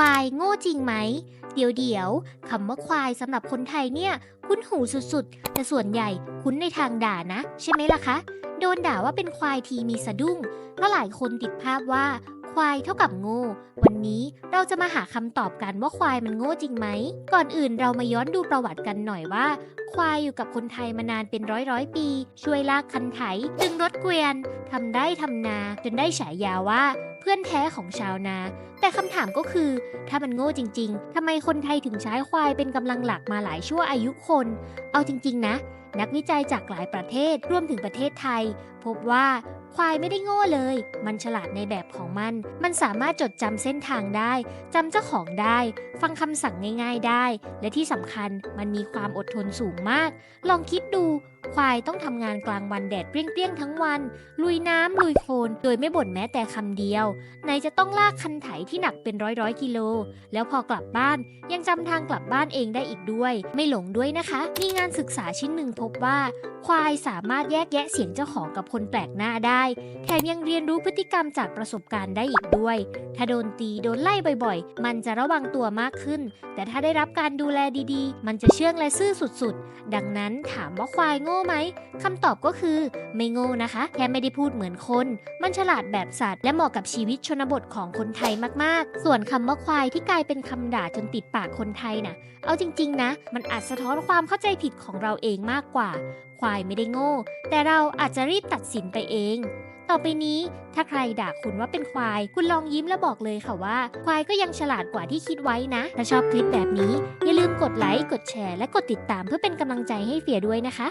ควายโง่จริงไหม เดี๋ยวเดี๋ยวคำว่าควายสำหรับคนไทยเนี่ย คุ้นหูสุดๆ แต่ส่วนใหญ่คุ้นในทางด่านะ ใช่ไหมล่ะคะ โดนด่าว่าเป็นควายทีมีสะดุ้งเพราะหลายคนติดภาพว่า ควายเท่ากับโง่ วันนี้เราจะมาหาคำตอบกันว่าควายมันโง่จริงไหม ก่อนอื่นเรามาย้อนดูประวัติกันหน่อยว่า ควายอยู่กับคนไทยมานานเป็นร้อยร้อยปี ช่วยลากคันไถดึงรถเกวียนทำได้ทำนาจนได้ฉายาว่าเพื่อนแท้ของชาวนา แต่คำถามก็คือ ถ้ามันโง่จริง ๆทำไมคนไทยถึงใช้ควายเป็นกำลังหลักมาหลายชั่วอายุคน เอาจริง ๆ นะนักวิจัยจากหลายประเทศรวมถึงประเทศไทย พบว่า ควายไม่ได้โง่เลย มันฉลาดในแบบของมัน มันสามารถจดจำเส้นทางได้จำเจ้าของได้ ฟังคำสั่งง่าย ๆได้ และที่สำคัญมันมีความอดทนสูงมาก ลองคิดดู ควายต้องทำงานกลางวันแดดเปรี้ยงๆทั้งวัน ลุยน้ำลุยโคลนโดยไม่บ่นแม้แต่คำเดียวไหนจะต้องลากคันไถที่หนักเป็นร้อยร้อยๆกิโล แล้วพอกลับบ้านยังจำทางกลับบ้านเองได้อีกด้วย ไม่หลงด้วยนะคะ มีงานศึกษาชิ้นหนึ่งพบว่า ควายสามารถแยกแยะเสียงเจ้าของกับคนแปลกหน้าได้แถมยังเรียนรู้พฤติกรรมจากประสบการณ์ได้อีกด้วย ถ้าโดนตีโดนไล่บ่อยๆ มันจะระวังตัวมากขึ้น แต่ถ้าได้รับการดูแลดีๆ มันจะเชื่องและซื่อสุดๆ ดังนั้นถามว่าควายโง่ไหมคำตอบก็คือไม่โง่นะคะ แค่ไม่ได้พูดเหมือนคน มันฉลาดแบบสัตว์และเหมาะกับชีวิตชนบทของคนไทยมากๆ ส่วนคำว่าควายที่กลายเป็นคำด่าจนติดปากคนไทยน่ะ เอาจริงๆนะ มันอาจสะท้อนความเข้าใจผิดของเราเองมากกว่า ควายไม่ได้โง่ แต่เราอาจจะรีบตัดสินไปเอง ต่อไปนี้ถ้าใครด่าคุณว่าเป็นควาย คุณลองยิ้มและบอกเลยค่ะว่า ควายก็ยังฉลาดกว่าที่คิดไว้นะ ถ้าชอบคลิปแบบนี้ อย่าลืมกดไลค์ กดแชร์ และกดติดตามเพื่อเป็นกำลังใจให้เฟียด้วยนะคะ